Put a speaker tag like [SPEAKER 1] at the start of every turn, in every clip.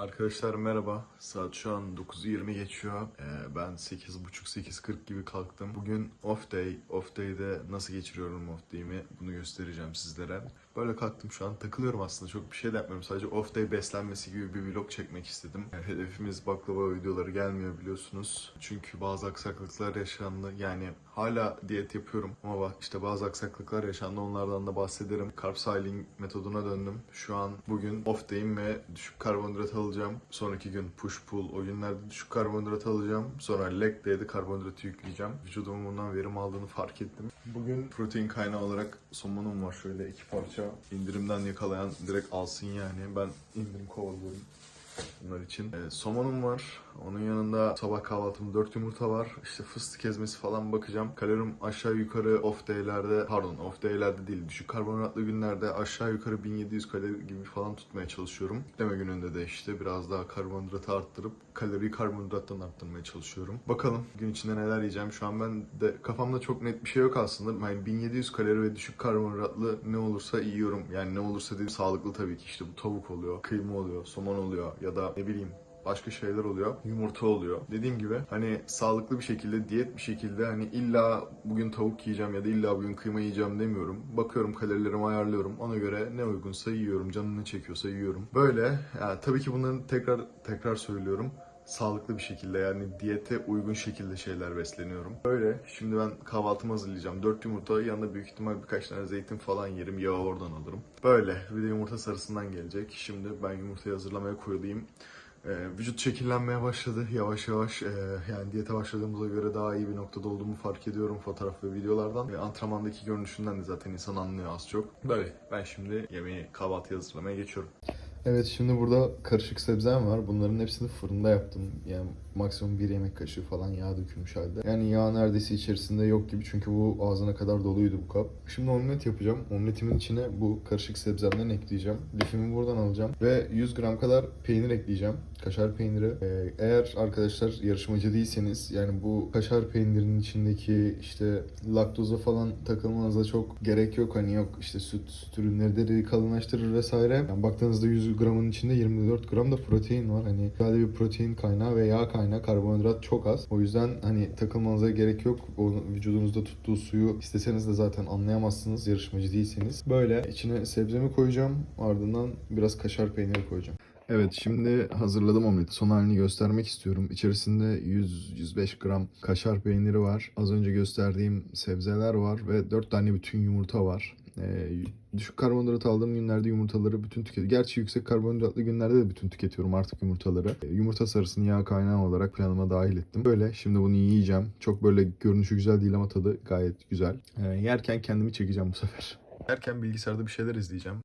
[SPEAKER 1] Arkadaşlar merhaba. Saat şu an 9.20 geçiyor. Ee, ben 8.30-8.40 gibi kalktım. Bugün off day. Off day'de nasıl geçiriyorum off day'imi bunu göstereceğim sizlere. Böyle kalktım şu an takılıyorum aslında. Çok bir şey de yapmıyorum. Sadece off day beslenmesi gibi bir vlog çekmek istedim. Hedefimiz baklava videoları gelmiyor biliyorsunuz. Çünkü bazı aksaklıklar yaşandı. Yani hala diyet yapıyorum ama bak işte bazı aksaklıklar yaşandı. Onlardan da bahsederim. Carb cycling metoduna döndüm. Şu an bugün off day'im ve düşük karbonhidrat alacağım. Sonraki gün push pull. O günlerde düşük karbonhidrat alacağım. Sonra leg day'de karbonhidratı yükleyeceğim. Vücudumun bundan verim aldığını fark ettim. Bugün protein kaynağı olarak somonum var. Şöyle iki parça indirimden yakalayan direkt alsın yani. Ben indirim kovalıyorum bunlar için. Ee, somonum var. Onun yanında sabah kahvaltım 4 yumurta var. İşte fıstık ezmesi falan bakacağım. Kalorim aşağı yukarı off day'lerde pardon off day'lerde değil düşük karbonhidratlı günlerde aşağı yukarı 1700 kalori gibi falan tutmaya çalışıyorum. Yükleme gününde de işte biraz daha karbonhidratı arttırıp kaloriyi karbonhidrattan arttırmaya çalışıyorum. Bakalım gün içinde neler yiyeceğim. Şu an ben de kafamda çok net bir şey yok aslında. Yani 1700 kalori ve düşük karbonhidratlı ne olursa yiyorum. Yani ne olursa değil sağlıklı tabii ki işte bu tavuk oluyor, kıyma oluyor, somon oluyor ya da ne bileyim başka şeyler oluyor. Yumurta oluyor. Dediğim gibi hani sağlıklı bir şekilde, diyet bir şekilde hani illa bugün tavuk yiyeceğim ya da illa bugün kıyma yiyeceğim demiyorum. Bakıyorum kalorilerimi ayarlıyorum. Ona göre ne uygunsa yiyorum. Canım ne çekiyorsa yiyorum. Böyle. Yani tabii ki bunların tekrar tekrar söylüyorum sağlıklı bir şekilde yani diyete uygun şekilde şeyler besleniyorum. Böyle şimdi ben kahvaltımı hazırlayacağım. 4 yumurta yanında büyük ihtimal birkaç tane zeytin falan yerim. Yağı oradan alırım. Böyle bir de yumurta sarısından gelecek. Şimdi ben yumurtayı hazırlamaya koyulayım. Ee, vücut şekillenmeye başladı yavaş yavaş. Ee, yani diyete başladığımıza göre daha iyi bir noktada olduğumu fark ediyorum fotoğraf ve videolardan. Ve antrenmandaki görünüşünden de zaten insan anlıyor az çok. Böyle ben şimdi yemeği kahvaltı hazırlamaya geçiyorum. Evet şimdi burada karışık sebzem var. Bunların hepsini fırında yaptım. Yani maksimum bir yemek kaşığı falan yağ dökülmüş halde. Yani yağ neredeyse içerisinde yok gibi çünkü bu ağzına kadar doluydu bu kap. Şimdi omlet yapacağım. Omletimin içine bu karışık sebzemden ekleyeceğim. Lifimi buradan alacağım. Ve 100 gram kadar peynir ekleyeceğim. Kaşar peyniri. Ee, eğer arkadaşlar yarışmacı değilseniz yani bu kaşar peynirinin içindeki işte laktoza falan takılmanıza çok gerek yok. Hani yok işte süt, süt ürünleri de kalınlaştırır vesaire. Yani baktığınızda 100 gramın içinde 24 gram da protein var. Hani sadece bir protein kaynağı ve yağ kaynağı karbonhidrat çok az. O yüzden hani takılmanıza gerek yok. O vücudunuzda tuttuğu suyu isteseniz de zaten anlayamazsınız yarışmacı değilseniz. Böyle içine sebzemi koyacağım. Ardından biraz kaşar peyniri koyacağım. Evet şimdi hazırladım omleti. Son halini göstermek istiyorum. İçerisinde 100-105 gram kaşar peyniri var. Az önce gösterdiğim sebzeler var ve 4 tane bütün yumurta var. Ee, düşük karbonhidrat aldığım günlerde yumurtaları bütün tüketiyorum. Gerçi yüksek karbonhidratlı günlerde de bütün tüketiyorum artık yumurtaları. Ee, yumurta sarısını yağ kaynağı olarak planıma dahil ettim. Böyle şimdi bunu yiyeceğim. Çok böyle görünüşü güzel değil ama tadı gayet güzel. Ee, yerken kendimi çekeceğim bu sefer. Yerken bilgisayarda bir şeyler izleyeceğim.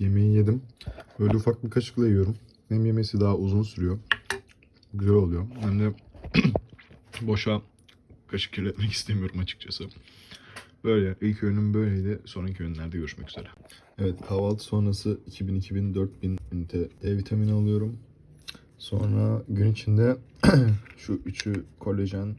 [SPEAKER 1] Yemeği yedim. Böyle ufak bir kaşıkla yiyorum. Hem yemesi daha uzun sürüyor. Güzel oluyor. Hem de boşa kaşık kirletmek istemiyorum açıkçası. Böyle ilk öğünüm böyleydi. Sonraki öğünlerde görüşmek üzere. Evet kahvaltı sonrası 2000-2000-4000 ünite D vitamini alıyorum. Sonra gün içinde şu üçü kolajen,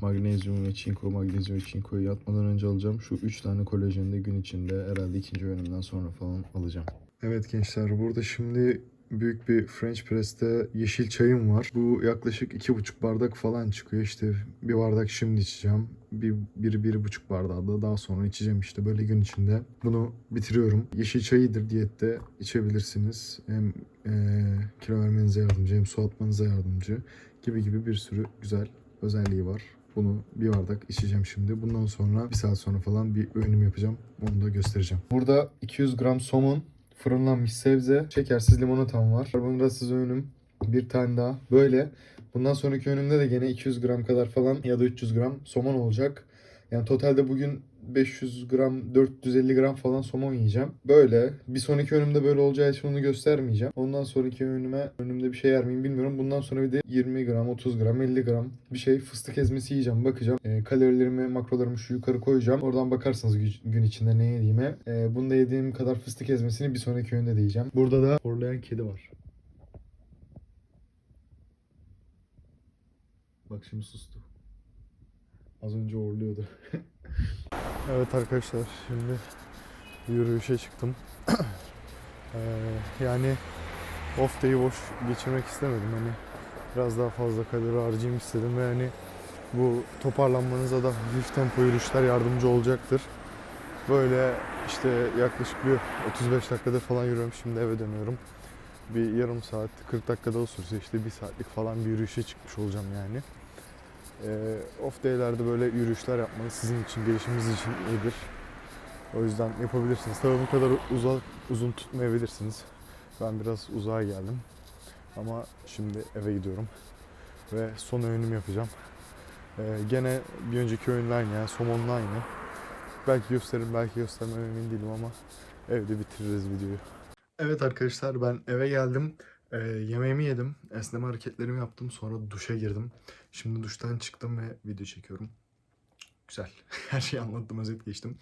[SPEAKER 1] magnezyum ve çinko, magnezyum ve çinkoyu yatmadan önce alacağım. Şu üç tane kolajeni de gün içinde herhalde ikinci öğünümden sonra falan alacağım. Evet gençler burada şimdi büyük bir French press'te yeşil çayım var. Bu yaklaşık iki buçuk bardak falan çıkıyor. İşte bir bardak şimdi içeceğim. Bir, bir, bir buçuk bardağı da daha sonra içeceğim işte böyle gün içinde. Bunu bitiriyorum. Yeşil çayıdır diyette içebilirsiniz. Hem eee kilo vermenize yardımcı hem su atmanıza yardımcı gibi gibi bir sürü güzel özelliği var. Bunu bir bardak içeceğim şimdi. Bundan sonra bir saat sonra falan bir öğünüm yapacağım. Onu da göstereceğim. Burada 200 gram somon, fırınlanmış sebze, şekersiz limonatam var. Karbonhidratsız öğünüm bir tane daha. Böyle. Bundan sonraki öğünümde de gene 200 gram kadar falan ya da 300 gram somon olacak. Yani totalde bugün 500 gram, 450 gram falan somon yiyeceğim. Böyle. Bir sonraki önümde böyle olacağı için onu göstermeyeceğim. Ondan sonraki önüme, önümde bir şey yer miyim bilmiyorum. Bundan sonra bir de 20 gram, 30 gram, 50 gram bir şey fıstık ezmesi yiyeceğim. Bakacağım. E, kalorilerimi, makrolarımı şu yukarı koyacağım. Oradan bakarsınız gü- gün içinde ne yediğime. E, bunda yediğim kadar fıstık ezmesini bir sonraki öğünde de yiyeceğim. Burada da horlayan kedi var. Bak şimdi sustu. Az önce horluyordu. Evet arkadaşlar şimdi yürüyüşe çıktım. Ee, yani off day'i boş geçirmek istemedim. Hani biraz daha fazla kalori harcayayım istedim ve hani bu toparlanmanıza da hafif tempo yürüyüşler yardımcı olacaktır. Böyle işte yaklaşık bir 35 dakikada falan yürüyorum. Şimdi eve dönüyorum. Bir yarım saat, 40 dakikada olursa işte bir saatlik falan bir yürüyüşe çıkmış olacağım yani. Ee, off day'lerde böyle yürüyüşler yapmanız sizin için, gelişiminiz için iyidir. O yüzden yapabilirsiniz. Tabii bu kadar uzak, uzun tutmayabilirsiniz. Ben biraz uzağa geldim. Ama şimdi eve gidiyorum. Ve son öğünümü yapacağım. Ee, gene bir önceki öğünle aynı yani somonla aynı. Belki gösteririm belki göstermem emin değilim ama evde bitiririz videoyu. Evet arkadaşlar ben eve geldim. Ee, yemeğimi yedim. Esneme hareketlerimi yaptım. Sonra duşa girdim. Şimdi duştan çıktım ve video çekiyorum. Güzel. Her şeyi anlattım, özet geçtim.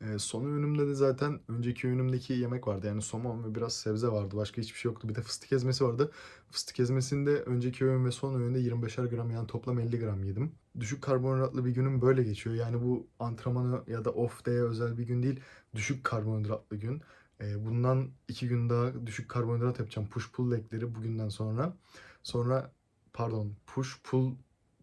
[SPEAKER 1] Ee, son öğünümde de zaten önceki öğünümdeki yemek vardı. Yani somon ve biraz sebze vardı. Başka hiçbir şey yoktu. Bir de fıstık ezmesi vardı. Fıstık ezmesinde önceki öğün ve son öğünde 25'er gram yani toplam 50 gram yedim. Düşük karbonhidratlı bir günüm böyle geçiyor. Yani bu antrenmanı ya da off day'e özel bir gün değil. Düşük karbonhidratlı gün. Ee, bundan iki gün daha düşük karbonhidrat yapacağım. Push pull legleri bugünden sonra. Sonra pardon push pull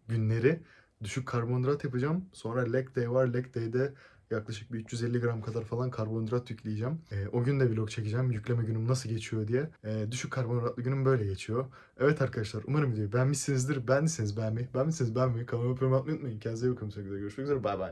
[SPEAKER 1] günleri düşük karbonhidrat yapacağım. Sonra leg day var. Leg day'de yaklaşık bir 350 gram kadar falan karbonhidrat yükleyeceğim. Ee, o gün de vlog çekeceğim. Yükleme günüm nasıl geçiyor diye. Ee, düşük karbonhidratlı günüm böyle geçiyor. Evet arkadaşlar umarım videoyu beğenmişsinizdir. Beğendiyseniz beğenmeyi, beğenmişseniz beğenmeyi, kanalıma abone olmayı unutmayın. Kendinize iyi bakın. Sevgiyle görüşmek üzere. Bay bay.